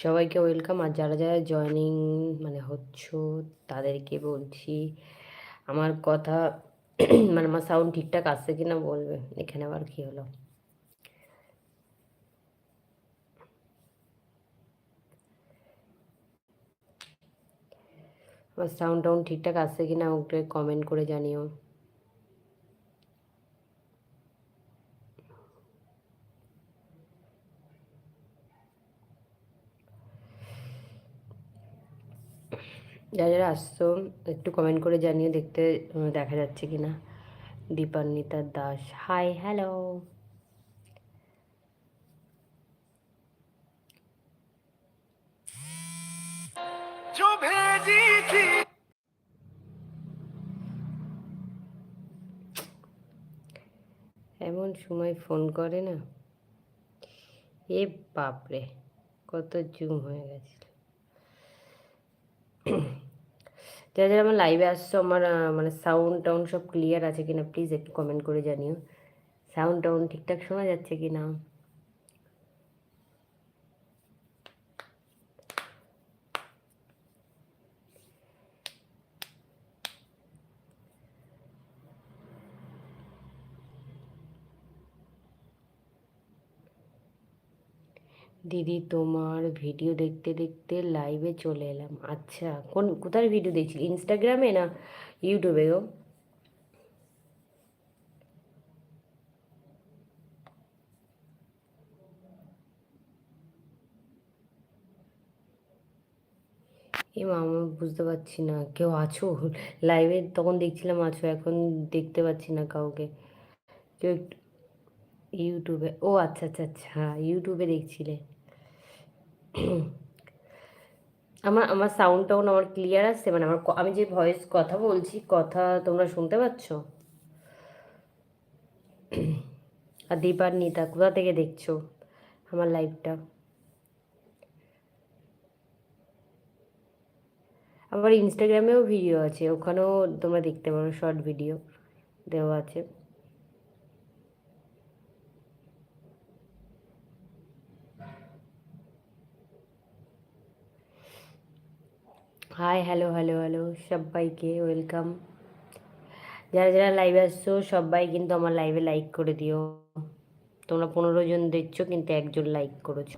সবাইকে ওয়েলকাম। আর যারা যারা জয়নিং মানে হচ্ছ, তাদেরকে বলছি, আমার কথা মানে আমার সাউন্ড ঠিকঠাক আসছে কি না বলবে? এখানে আবার কি হলো? আমার সাউন্ড টাউন্ড ঠিকঠাক আসছে কি না ওকে কমেন্ট করে জানিও। যারা যারা আসছো একটু কমেন্ট করে জানিয়ে দেখতে দেখা যাচ্ছে কি না দীপান্বিতা দাস হাই হ্যালো এমন সময় ফোন করে না? এ বাপরে কত জুম হয়ে গেছিল। যারা যারা আমার লাইভে আসছো, আমার মানে সাউন্ড টাউন্ড সব ক্লিয়ার আছে কিনা প্লিজ একটু কমেন্ট করে জানিও। সাউন্ড টাউন্ড ঠিকঠাক শোনা যাচ্ছে কি দিদি তোমার ভিডিও দেখতে দেখতে লাইভে চলে এলাম। আচ্ছা কোন কোথায় ভিডিও দেখছিলি? ইনস্টাগ্রামে না ইউটিউবে এ মা, আমি বুঝতে পারছি না, কেউ আছো? লাইভে তখন দেখছিলাম আছো, এখন দেখতে পাচ্ছি না কাউকে। কেউ ইউটিউবে ও আচ্ছা আচ্ছা আচ্ছা ইউটিউবে দেখছিলে। আমার আমার সাউন্ড টাউন আমার ক্লিয়ার আসছে মানে আমার আমি যে ভয়েস কথা বলছি, কথা তোমরা শুনতে পাচ্ছ? আর দীপার নিতা, কোথা থেকে দেখছ আমার লাইভটা আবার ইনস্টাগ্রামেও ভিডিও আছে, ওখানেও তোমরা দেখতে পারো শর্ট ভিডিও দেওয়া আছে। হাই হ্যালো হ্যালো হ্যালো সবাইকে ওয়েলকাম যারা যারা লাইভে আসছো সবাই কিন্তু আমার লাইভে লাইক করে দিও। তোমরা পনেরো জন দেখছ, কিন্তু একজন লাইক করেছ।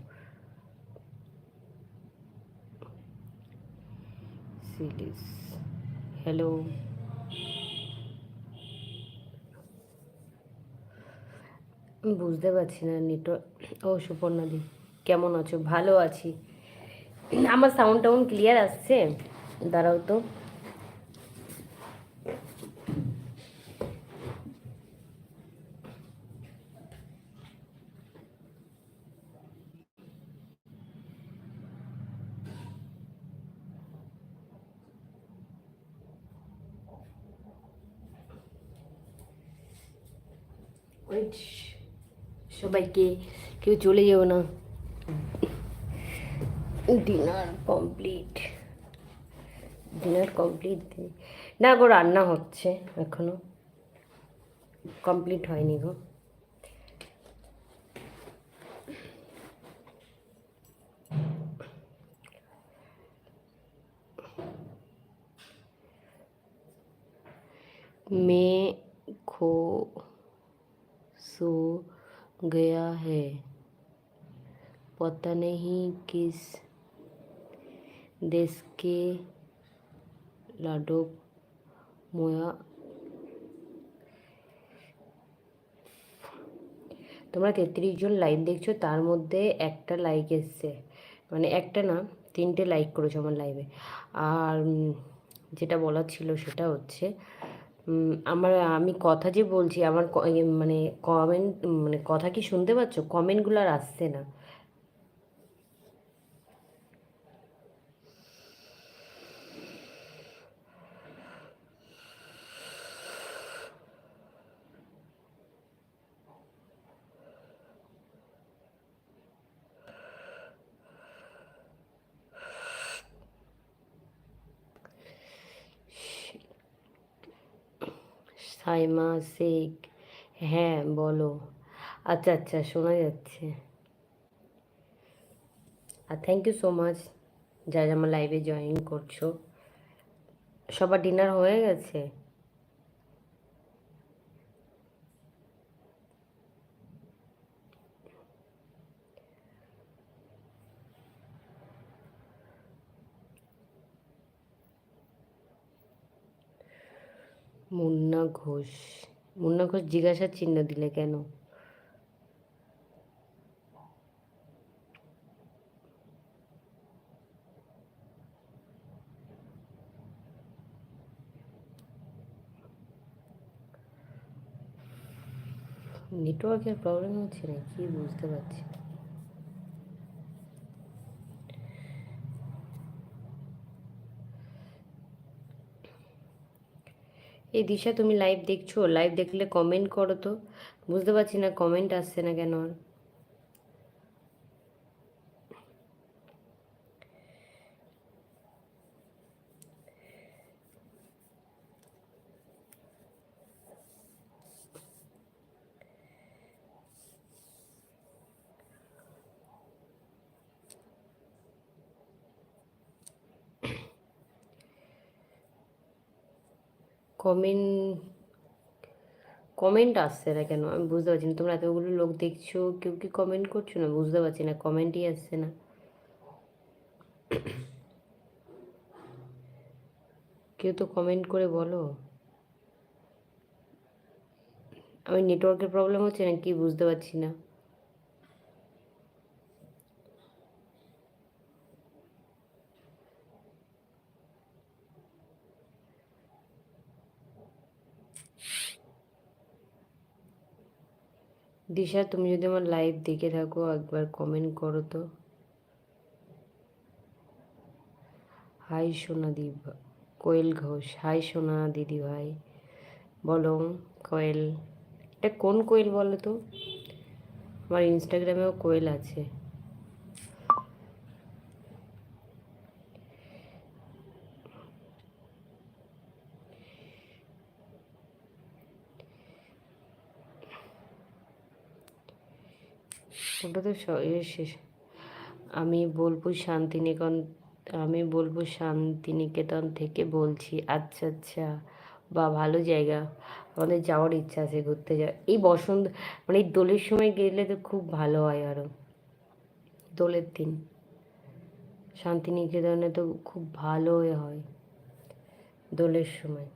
সিরিজ হ্যালো বুঝতে পারছি না নেটওয়ার্ক ও সুপর্ণাদি কেমন আছো? ভালো আছি। আমার সাউন্ড টাউন্ড ক্লিয়ার আসছে। দাঁড়াও তো। সবাইকে কেউ চলে যেও না। ডিনার কমপ্লিট ডিনার কমপ্লিট না গো রান্না হচ্ছে এখনো কমপ্লিট হয়নি গো मैं खो सो गया है पता नहीं किस দেশকে লাডবময়া তোমরা তেত্রিশ জন লাইক দেখছ, তার মধ্যে একটা লাইক এসছে। মানে একটা না, তিনটে লাইক করেছ আমার লাইভে আর যেটা বলার ছিল সেটা হচ্ছে আমার, আমি কথা যে বলছি, আমার মানে কমেন্ট মানে কথা কি শুনতে পাচ্ছ? কমেন্টগুলো আর আসছে না। সাইমা শেখ হ্যাঁ বলো। আচ্ছা আচ্ছা শোনা যাচ্ছে। আর থ্যাংক ইউ সো মাচ যারা আমার লাইভে জয়েন করছ। সবার ডিনার হয়ে গেছে? মুন্না ঘোষ মুন্না ঘোষ জিজ্ঞাসার চিহ্ন দিলে কেন নেটওয়ার্কের প্রবলেম হচ্ছে না, কি বুঝতে পারছি না। এই দিশা তুমি লাইভ দেখছ লাইভ দেখলে কমেন্ট করো তো। বুঝতে পারছি না কমেন্ট আসছে না কেন আর। কমেন্ট কমেন্ট আসছে না কেন? আমি বুঝতে পারছি না। তোমরা এতগুলো লোক দেখছ, কেউ কি কমেন্ট করছ না? বুঝতে পারছি না কমেন্টই আসছে না। কেউ তো কমেন্ট করে বলো। আমি নেটওয়ার্কের প্রবলেম হচ্ছে না কি? বুঝতে পারছি না। দিশা, তুমি যদি আমার লাইভ দেখে থাকো, একবার কমেন্ট করো তো। হাই সোনা দি কোয়েল ঘোষ। হাই সোনা দিদি ভাই, বলো কোয়েল। এটা কোন কোয়েল বলো তো? আমার ইনস্টাগ্রামেও কোয়েল আছে। শেষ। আমি বোলপুর শান্তিনিকেতন, আমি বলব শান্তিনিকেতন থেকে বলছি আচ্ছা আচ্ছা বা ভালো জায়গা। আমাদের যাওয়ার ইচ্ছা আছে ঘুরতে যাওয়ার। এই বসন্ত মানে এই দোলের সময় গেলে তো খুব ভালো হয় আরও দোলের দিন। শান্তিনিকেতনে তো খুব ভালোই হয় দোলের সময়।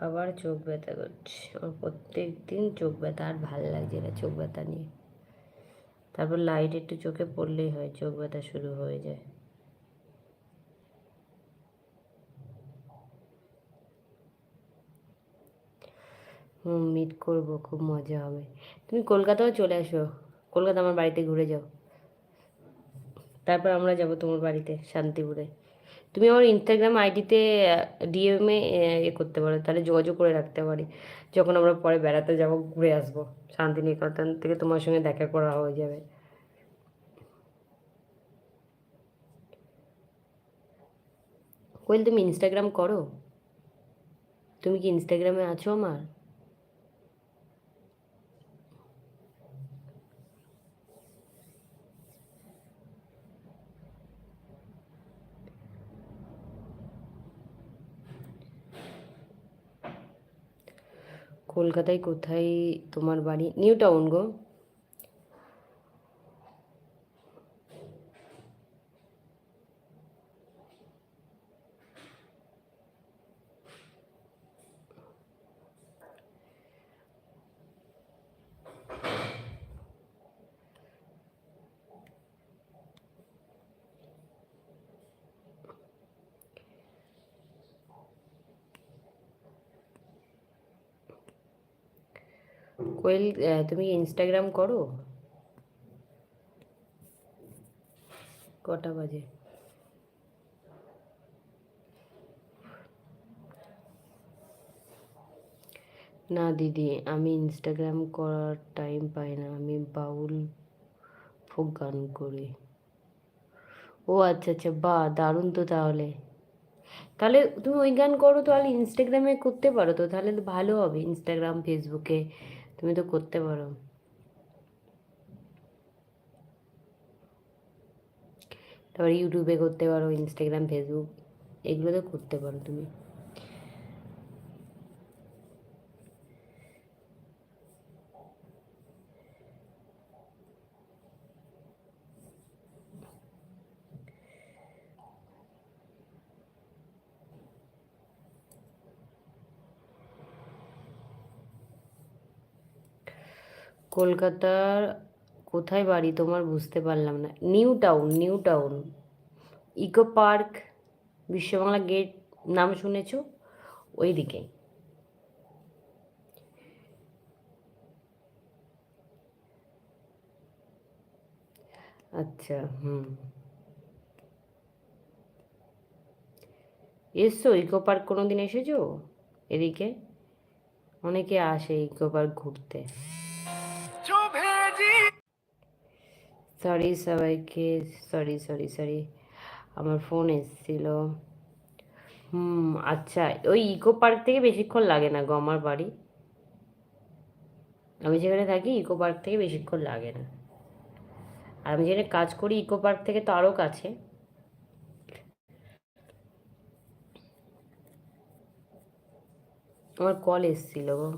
আবার চোখ ব্যথা করছে। আমার প্রত্যেক দিন চোখ ব্যথা, আর ভালো লাগছে না চোখ ব্যথা নিয়ে। তারপর লাইট একটু চোখে পড়লেই হয়, চোখ ব্যথা শুরু হয়ে যায়। হুম মিট করব, খুব মজা হবে। তুমি কলকাতাও চলে আসো। কলকাতা আমার বাড়িতে ঘুরে যাও। তারপর আমরা যাব তোমার বাড়িতে, শান্তিপুরে। তুমি আমার ইনস্টাগ্রাম আইডিতে ডিএমএ এ করতে পারো। তাহলে যোগাযোগ করে রাখতে পারি। যখন আমরা পরে বেড়াতে যাব, ঘুরে আসব। শান্তিনিকেতন থেকে তোমার সঙ্গে দেখা করা হয়ে যাবে। কোয়েল তুমি ইনস্টাগ্রাম করো? তুমি কি ইনস্টাগ্রামে আছো আমার? কলকাতায় কোথায় তোমার বাড়ি? নিউ টাউন গো। কোয়েল তুমি ইনস্টাগ্রাম করো। কটা বাজে? না, দিদি, আমি ইনস্টাগ্রাম করার টাইম পাই না। আমি বাউল ফোক গান করি। ও আচ্ছা আচ্ছা বাহ দারুণ তো তাহলে। তাহলে তুমি ওই গান করো, তাহলে ইনস্টাগ্রামে করতে পারো তো। তাহলে ভালো হবে ইনস্টাগ্রাম ফেসবুকে তুমি তো করতে পারো। তারপর ইউটিউবে করতে পারো ইনস্টাগ্রাম ফেসবুক এগুলো তো করতে পারো তুমি। কলকাতার কোথায় বাড়ি তোমার বুঝতে পারলাম না। New Town New Town. Eco Park, Biswa Bangla Gate, নাম শুনেছ? ওই দিকে আচ্ছা হুম। এসছো? ইকো পার্ক কোনো দিন এসেছ? এদিকে? অনেকে আসে ইকো পার্ক ঘুরতে। সরি সবাইকে। সরি সরি সরি আমার ফোন এসেছিল। হুম আচ্ছা ওই ইকো পার্ক থেকে বেশিক্ষণ লাগে না গমার বাড়ি? আমি যেখানে থাকি ইকো পার্ক থেকে বেশিক্ষণ লাগে না। আর আমি যেখানে কাজ করি ইকো পার্ক থেকে তো আরও কাছে। আমার কল এসেছিল গো।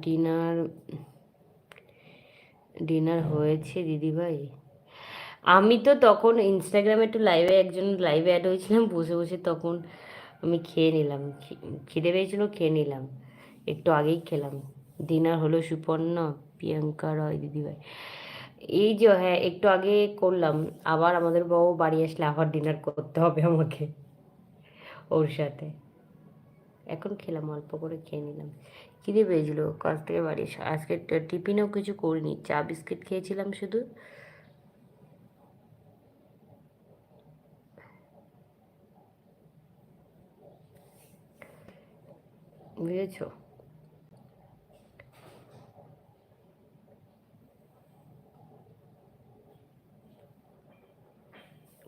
ডিনার ডিনার হয়েছে দিদিভাই। আমি তো তখন ইনস্টাগ্রামে একটু লাইভে একজন লাইভে অ্যাড হয়েছিলাম, বসে বসে তখন আমি খেয়ে নিলাম। খিদে পেয়েছিল, খেয়ে নিলাম। একটু আগেই খেলাম। ডিনার হলো সুপর্ণ, প্রিয়াঙ্কা রয়, দিদিভাই। এই যে হ্যাঁ একটু আগে করলাম। আবার আমাদের বউ বাড়ি আসলে আবার ডিনার করতে হবে আমাকে ওর সাথে। এখন খেলাম, অল্প করে খেয়ে নিলাম। খিদে পেয়েছিল কাজ থেকে বাড়ি। আজকে টিফিনেও কিছু করিনি, চা বিস্কিট খেয়েছিলাম শুধু। বুঝেছ?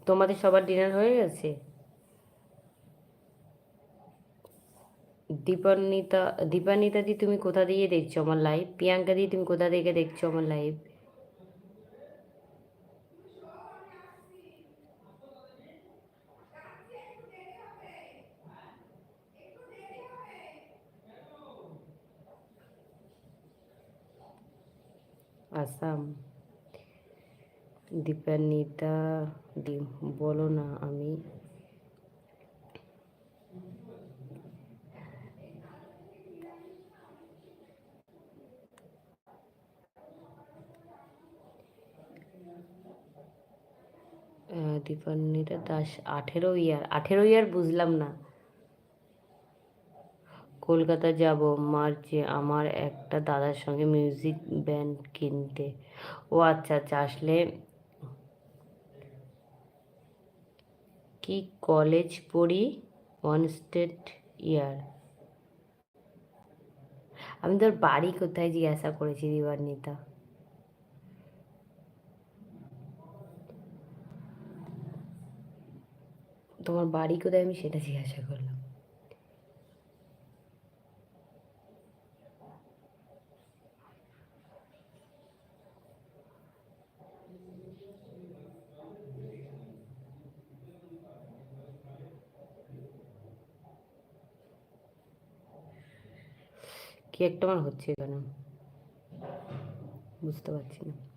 তোমাদের সবার ডিনার হয়ে গেছে? দীপান্বিতা দীপান্বিতা দি তুমি কোথা দিয়ে দেখছ আমার লাইভ প্রিয়াঙ্কা দি তুমি কোথা থেকে দেখছ আমার লাইভ আসাম। দীপান্বিতা দি, বলো না আমি। দীপান্বিতা দাস আঠেরো ইয়ার আঠেরো ইয়ার বুঝলাম না। কলকাতা যাব, মার্চে আমার একটা দাদার সঙ্গে মিউজিক ব্যান্ড কিনতে। ও আচ্ছা আচ্ছা আসলে কি কলেজ পড়ি? ওয়ান স্টেট ইয়ার আমি তোর বাড়ি কোথায় জিজ্ঞাসা করেছি, দিবান্বিতা? তোমার বাড়ি কোথায় আমি সেটা জিজ্ঞাসা করলাম। কি একটা আমার হচ্ছে কেন বুঝতে পারছি না।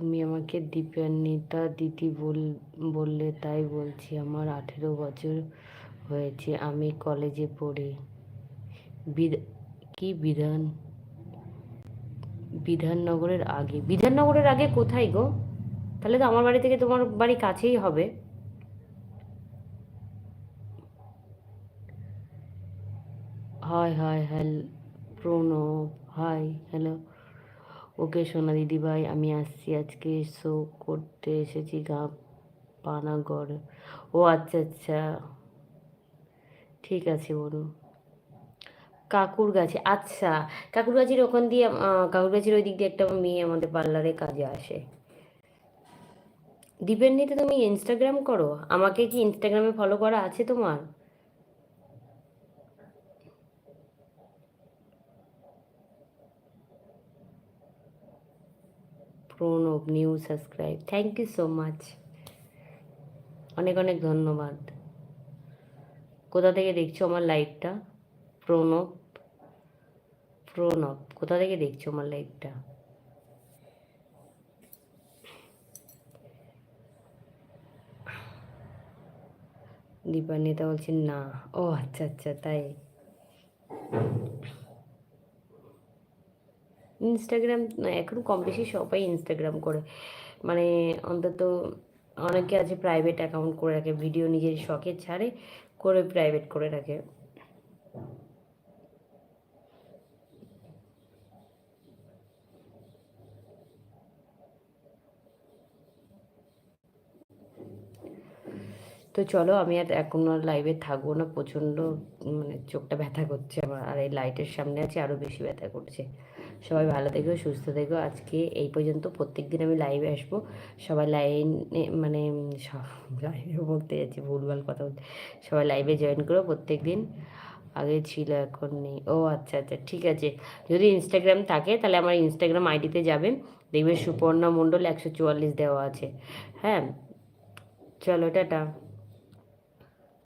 তুমি আমাকে দীপান্বিতা দিদি বল, বললে, তাই বলছি। আমার আঠেরো বছর হয়েছে, আমি কলেজে পড়ি। কি বিধান? বিধাননগরের আগে। বিধাননগরের আগে কোথায় গো? তাহলে তো আমার বাড়ি থেকে তোমার বাড়ি কাছেই হবে। Hi hi hello Pranab hi hello. Okay সোনা দিদি ভাই, আমি আসছি আজকে। শো করতে এসেছি গা পানাগড় ও আচ্ছা আচ্ছা। ঠিক আছে বলুন কাকুর গাছে আচ্ছা। কাকুর গাছের ওখান দিয়ে কাকুর গাছের ওই দিক দিয়ে একটা মেয়ে আমাদের পার্লারে কাজে আসে। দীপেন্দিতে তুমি ইনস্টাগ্রাম করো? আমাকে কি ইনস্টাগ্রামে ফলো করা আছে তোমার? Pranab new subscribe thank you so much অনেক অনেক ধন্যবাদ। কোথা থেকে দেখছ আমার লাইভটা প্রণব। প্রণব, কোথা থেকে দেখছ আমার লাইভটা দীপান্বিতা বলছেন না। ও আচ্ছা আচ্ছা তাই। ইনস্টাগ্রাম এখন কম বেশি সবাই ইনস্টাগ্রাম করে। মানে অন্তত অনেকে আছে প্রাইভেট অ্যাকাউন্ট করে রাখে ভিডিও নিজের শখের ছাড়ে, করে প্রাইভেট করে রাখে। তো চলো, আমি আর এখন আর লাইভে থাকব না, প্রচণ্ড মানে চোখটা ব্যথা করছে আমার আর এই লাইটের সামনে আছে আরও বেশি ব্যথা করছে। সবাই ভালো থেকো, সুস্থ থেকো। আজকে এই পর্যন্ত প্রত্যেক দিন আমি লাইভে আসব। সবাই লাইনে মানে লাইভে বলতে যাচ্ছি, ভুলভাল কথা বলতে সবাই লাইভে জয়েন করো প্রত্যেক দিন আগে ছিল, এখন নেই। ও আচ্ছা আচ্ছা ঠিক আছে। যদি ইনস্টাগ্রাম থাকে, তাহলে আমার ইনস্টাগ্রাম আইডিতে যাবেন দেখবেন সুপর্ণা মণ্ডল একশো চুয়াল্লিশ দেওয়া আছে। হ্যাঁ? চলো, টাটা।